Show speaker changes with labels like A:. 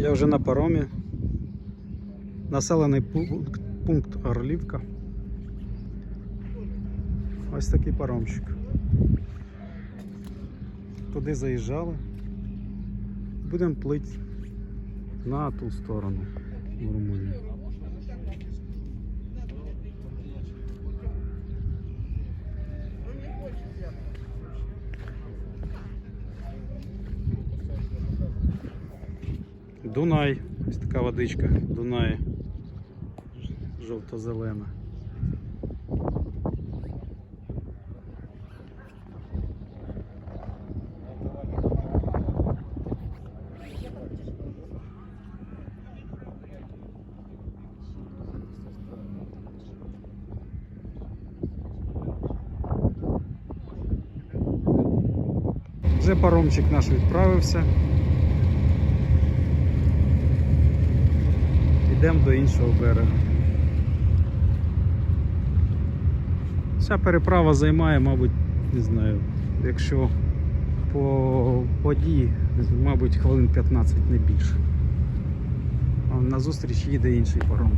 A: Я вже на паромі. Населений пункт, пункт Орлівка. Ось такий паромчик. Туди заїжджали. Будемо плити на ту сторону в Румунію. Дунай, ось така водичка, Дунай. Жовто-зелена. Вже паромчик наш відправився. Йдемо до іншого берега. Ця переправа займає, мабуть, не знаю, якщо по воді, мабуть, хвилин 15 не більше. А назустріч їде інший паром.